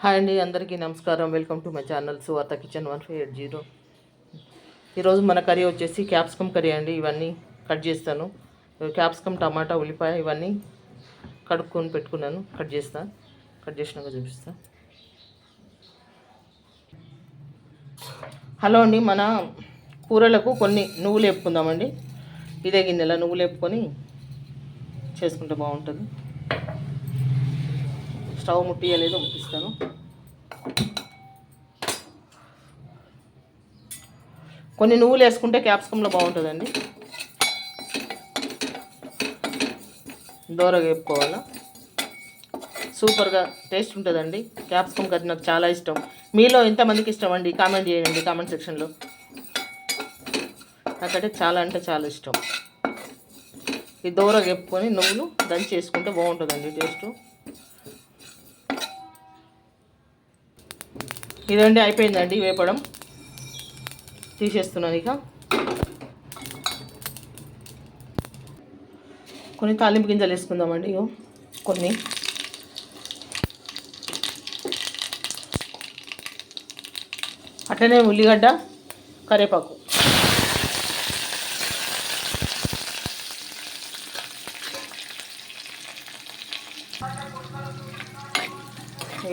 Hi అండి అందరికీ నమస్కారం. Welcome to my channel Suvartha kitchen one five eight zero. ఈరోజు మన కర్రీ వచ్చేసి క్యాప్సికమ్ కర్రీ అండి. ఇవన్నీ కట్ చేస్తాను. క్యాప్సికమ్ టమాటా ఉల్లిపాయ ఇవన్నీ కడుక్కొని పెట్టుకున్నాను. కట్ చేస్తా. కట్ చేసినాక చూపిస్తా. హలో అండి మన కూరలకు కొన్ని నువ్వులు వేపుకుందామండి. ఇదే గిన్నెల నువ్వులు వేపుకొని చేసుకుంటే బాగుంటుంది. స్టవ్ ముట్టియలేదు ముట్టిస్తాను. కొన్ని నువ్వులు వేసుకుంటే క్యాప్సికంలో బాగుంటుందండి. దూరగా వేపుకోవాలా? సూపర్గా టేస్ట్ ఉంటుందండి. క్యాప్సికమ్ కర్రీ నాకు చాలా ఇష్టం. మీలో ఎంతమందికి ఇష్టం అండి? కామెంట్ చేయండి కామెంట్ సెక్షన్లో. నాకంటే చాలా అంటే చాలా ఇష్టం. ఈ దూరగా వేపుకొని నువ్వులు దంచి వేసుకుంటే బాగుంటుందండి టేస్టు. ఇదండి అయిపోయిందండి వేపడం తీసేస్తున్నాను ఇక. కొన్ని తాలింపు గింజలు వేసుకుందామండి ఇగో కొన్ని. అట్లనే ఉల్లిగడ్డ కరివేపాకు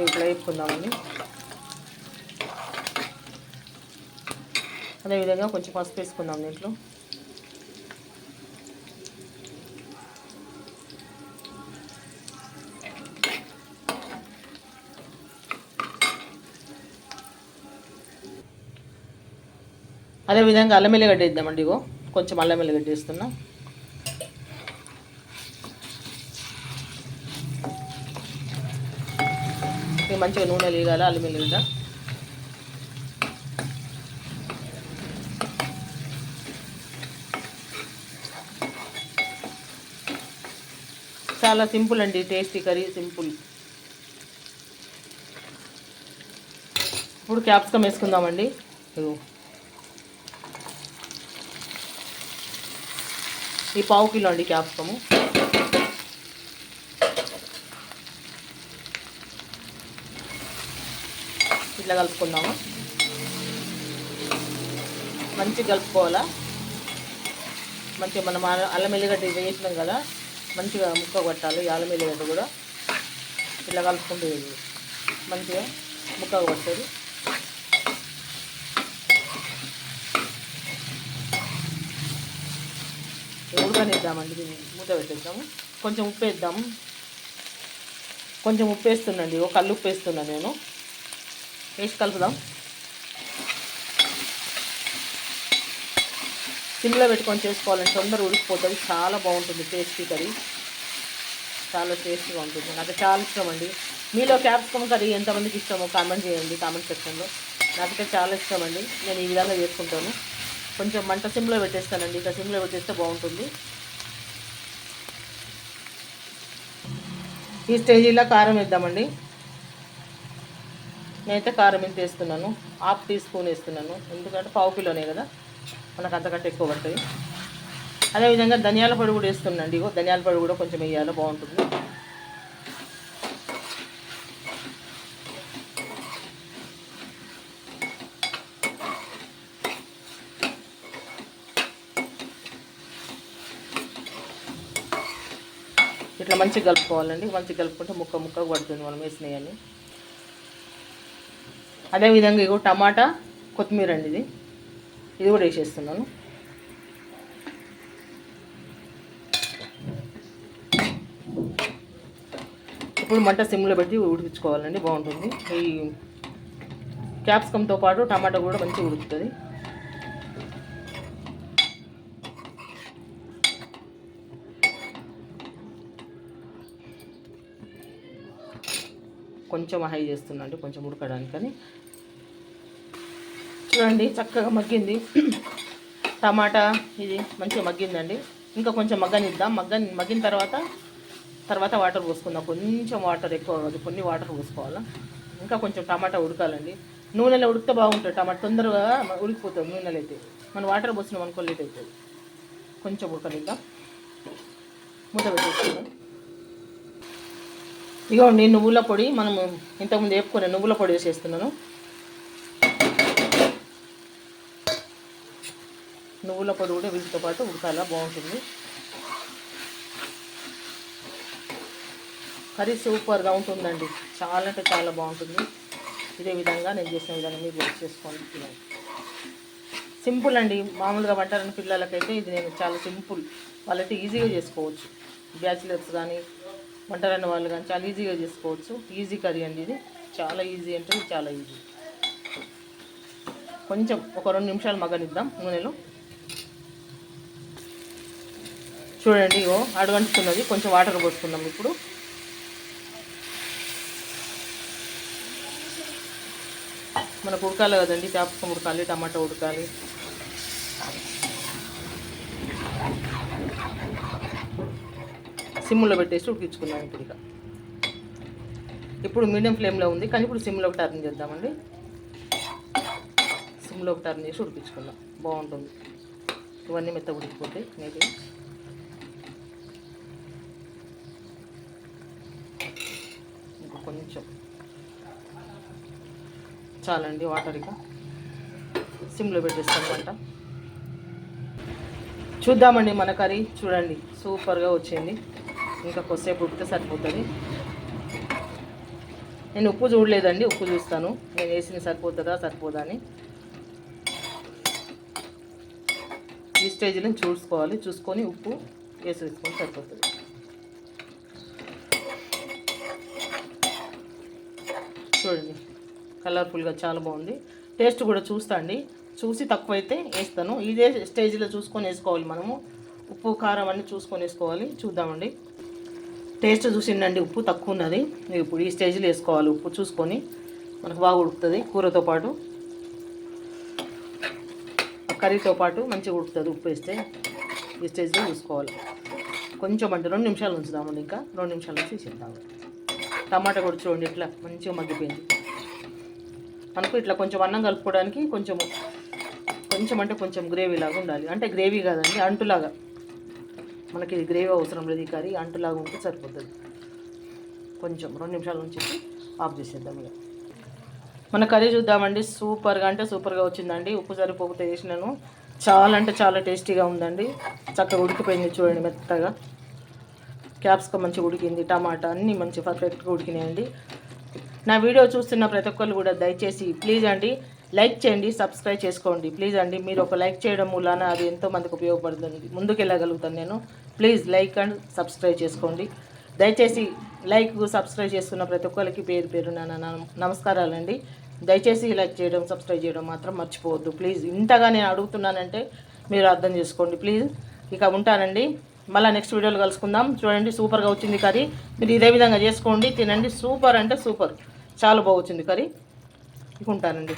ఇట్లా వేసుకుందామండి అదేవిధంగా కొంచెం పసుపు వేసుకుందాం దీంట్లో. అదేవిధంగా అల్లం ఎల్లిగడ్డ వేద్దామండి ఇగో. కొంచెం అల్లం ఎల్లిగడ్డ వేస్తున్నా. మంచిగా నూనె లేగాల అల్లం ఎల్లిగడ్డ? చాలా సింపుల్ అండి టేస్టీ కర్రీ సింపుల్. ఇప్పుడు క్యాప్సికమ్ వేసుకుందామండి. ఈ పావు కిలో అండి క్యాప్సికము. ఇట్లా కలుపుకుందాము? మంచిగా కలుపుకోవాలా? మంచిగా మనం అల్లం ఎల్లిగడ్డ వేసినాం కదా. మంచిగా ముక్క కొట్టాలి ఈ గడ్డ కూడా ఇట్లా కలుపుకుంటూ మంచిగా ముక్క కొట్టేది. ఉడకనిద్దామండి దీన్ని మూత పెట్టేద్దాము. కొంచెం ఉప్పు వేద్దాము. కొంచెం ఉప్పు వేస్తుందండి ఒక కళ్ళు ఉప్పు వేస్తున్నా నేను. వేసి కలుపుదాం. సిమ్లో పెట్టుకొని చేసుకోవాలండి. తొందరగా ఉడికిపోతుంది. చాలా బాగుంటుంది టేస్టీ కర్రీ. చాలా టేస్టీగా ఉంటుంది. నాకు చాలా ఇష్టం అండి. మీలో క్యాప్సికమ్ కర్రీ ఎంతమందికి ఇష్టమో కామెంట్ చేయండి కామెంట్ సెక్షన్లో. నాకైతే చాలా ఇష్టం అండి. నేను ఈ విధంగా చేసుకుంటాను. కొంచెం మంట సిమ్లో పెట్టేస్తానండి. ఇక సిమ్లో పెట్టేస్తే బాగుంటుంది. ఈ స్టేజీలో కారం వేద్దామండి. నేనైతే కారం ఇంత వేస్తున్నాను. హాఫ్ టీ స్పూన్ వేస్తున్నాను. ఎందుకంటే పావు కిలోనే కదా. మనకు అంతకంటే ఎక్కువ పడతాయి. అదేవిధంగా ధనియాల పొడి కూడా వేస్తుందండి ఇగో ధనియాల పొడి కూడా కొంచెం వేయాలి బాగుంటుంది. ఇట్లా మంచిగా కలుపుకోవాలండి. మంచిగా కలుపుకుంటే ముక్క ముక్క పడుతుంది మనం వేసినవన్నీ అదేవిధంగా ఇగో టమాటా కొత్తిమీర అండి ఇది. ఇది కూడా వేసేస్తున్నాను. ఇప్పుడు మంట సిమ్లో పెట్టి ఉడికించుకోవాలండి బాగుంటుంది. ఈ క్యాప్సికంతో పాటు టమాటా కూడా మంచిగా ఉడుకుతుంది. కొంచెం హై చేస్తున్నాండి కొంచెం ఉడకడానికని. చూడండి చక్కగా మగ్గింది. టమాటా ఇది మంచిగా మగ్గిందండి. ఇంకా కొంచెం మగ్గనిద్దాం. మగ్గ మగ్గిన తర్వాత తర్వాత వాటర్ పోసుకుందాం. కొంచెం వాటర్ ఎక్కువ కాదు కొన్ని వాటర్ పోసుకోవాలా. ఇంకా కొంచెం టమాటా ఉడకాలండి. నూనెలో ఉడికితే బాగుంటుంది. టమాటా తొందరగా ఉడికిపోతుంది నూనెలో అయితే. మనం వాటర్ పోసినాం అనుకో లేట్ అవుతుంది కొంచెం ఉడకనిద్దాం. మూత పెట్టేసుకుందాం. ఇగోండి నువ్వుల పొడి. మనము ఇంతకుముందు వేపుకునే నువ్వుల పొడి వేసేస్తున్నాను. నువ్వుల పొడి కూడా వీటితో పాటు ఉడకాలా బాగుంటుంది. కర్రీ సూపర్గా ఉంటుందండి. చాలా అంటే చాలా బాగుంటుంది. ఇదే విధంగా నేను చేసిన విధంగా మీరు వర్క్ చేసుకోండి. తినండి. సింపుల్ అండి. మామూలుగా వంటారని పిల్లలకైతే ఇది నేను చాలా సింపుల్. వాళ్ళైతే ఈజీగా చేసుకోవచ్చు. బ్యాచిలర్స్ కానీ వంటరాని వాళ్ళు కానీ చాలా ఈజీగా చేసుకోవచ్చు. ఈజీ కర్రీ అండి ఇది. చాలా ఈజీ అంటే ఇది చాలా ఈజీ. కొంచెం ఒక రెండు నిమిషాలు మగ్గనిద్దాం నూనెలో. చూడండి ఇగో అడుగంటుతున్నది. కొంచెం వాటర్ పోసుకుందాం ఇప్పుడు. మనకు ఉడకాలి కదండి చేపకం ఉడకాలి టమాటా ఉడకాలి. సిమ్లో పెట్టేసి ఉడికించుకున్నాం ఇప్పుడు ఇక. ఇప్పుడు మీడియం ఫ్లేమ్లో ఉంది కానీ ఇప్పుడు సిమ్లోకి టర్న్ చేద్దామండి. సిమ్లోకి టర్న్ చేసి ఉడికించుకుందాం. బాగుంటుంది. ఇవన్నీ మెత్త ఉడికిపోతాయి నీట్గా కొంచెం చాలండి వాటర్ ఇక. సిమ్లో పెట్టేస్తాను వంట చూద్దామండి మన కర్రీ. చూడండి సూపర్గా వచ్చింది. ఇంకా కొద్దిసేపు ఉడితే సరిపోతుంది. నేను ఉప్పు చూడలేదండి ఉప్పు చూస్తాను. నేను వేసింది సరిపోతుందా సరిపోదా అని. ఈ స్టేజ్లో చూసుకోవాలి. చూసుకొని ఉప్పు వేసి వేసుకొని సరిపోతుంది. చూడండి. కలర్ఫుల్గా చాలా బాగుంది. టేస్ట్ కూడా చూస్తా అండి. చూసి తక్కువైతే వేస్తాను. ఇదే స్టేజ్లో చూసుకొని వేసుకోవాలి మనము. ఉప్పు కారం అన్నీ చూసుకొని వేసుకోవాలి. చూద్దామండి. టేస్ట్ చూసిండండి. ఉప్పు తక్కువ ఉన్నది. ఇప్పుడు ఈ స్టేజ్లో వేసుకోవాలి. ఉప్పు చూసుకొని మనకు బాగా ఉడుకుతుంది. కూరతో పాటు కర్రీతో పాటు మంచిగా ఉడుకుతుంది. ఉప్పు వేస్తే ఈ స్టేజ్లో చూసుకోవాలి. కొంచెం అంటే రెండు నిమిషాలు ఉంచుదామండి ఇంకా. రెండు నిమిషాలు నుంచి చేద్దాము టమాటా కూడా చూడండి ఇట్లా మంచిగా మగ్గిపోయింది. మనకు ఇట్లా కొంచెం అన్నం కలుపుకోవడానికి కొంచెం కొంచెం అంటే కొంచెం గ్రేవీ లాగా ఉండాలి. అంటే గ్రేవీ కాదండి అంటులాగా. మనకి ఇది గ్రేవీ అవసరం లేదు ఈ కర్రీ అంటులాగా ఉంటే సరిపోతుంది. కొంచెం రెండు నిమిషాల నుంచి ఆఫ్ చేసేద్దాం ఇక. మన కర్రీ చూద్దామండి. సూపర్గా అంటే సూపర్గా వచ్చిందండి. ఉప్పు సరిపోతే వేసినాను. చాలా అంటే చాలా టేస్టీగా ఉందండి. చక్కగా ఉడికిపోయింది చూడండి మెత్తగా. క్యాప్సికం మంచిగా ఉడికింది టమాటా అన్నీ మంచి పర్ఫెక్ట్గా ఉడికినాయండి. నా వీడియో చూస్తున్న ప్రతి ఒక్కరు కూడా దయచేసి ప్లీజ్ అండి లైక్ చేయండి సబ్స్క్రైబ్ చేసుకోండి. ప్లీజ్ అండి మీరు ఒక లైక్ చేయడం మూలాన అది ఎంతో మందికి ఉపయోగపడుతుంది. ముందుకు వెళ్ళగలుగుతాను నేను. ప్లీజ్ లైక్ అండ్ సబ్స్క్రైబ్ చేసుకోండి. దయచేసి లైక్ సబ్స్క్రైబ్ చేసుకున్న ప్రతి ఒక్కరికి పేరు పేరు నా- నమస్కారాలండి. దయచేసి లైక్ చేయడం సబ్స్క్రైబ్ చేయడం మాత్రం మర్చిపోవద్దు. ప్లీజ్ ఇంతగా నేను అడుగుతున్నానంటే మీరు అర్థం చేసుకోండి. ప్లీజ్ ఇక ఉంటానండి. మళ్ళీ నెక్స్ట్ వీడియోలో కలుసుకుందాం. చూడండి సూపర్గా వచ్చింది కర్రీ. మీరు ఇదే విధంగా చేసుకోండి తినండి. సూపర్ అంటే సూపర్ చాలా బాగా వచ్చింది కర్రీ. ఇక ఉంటానండి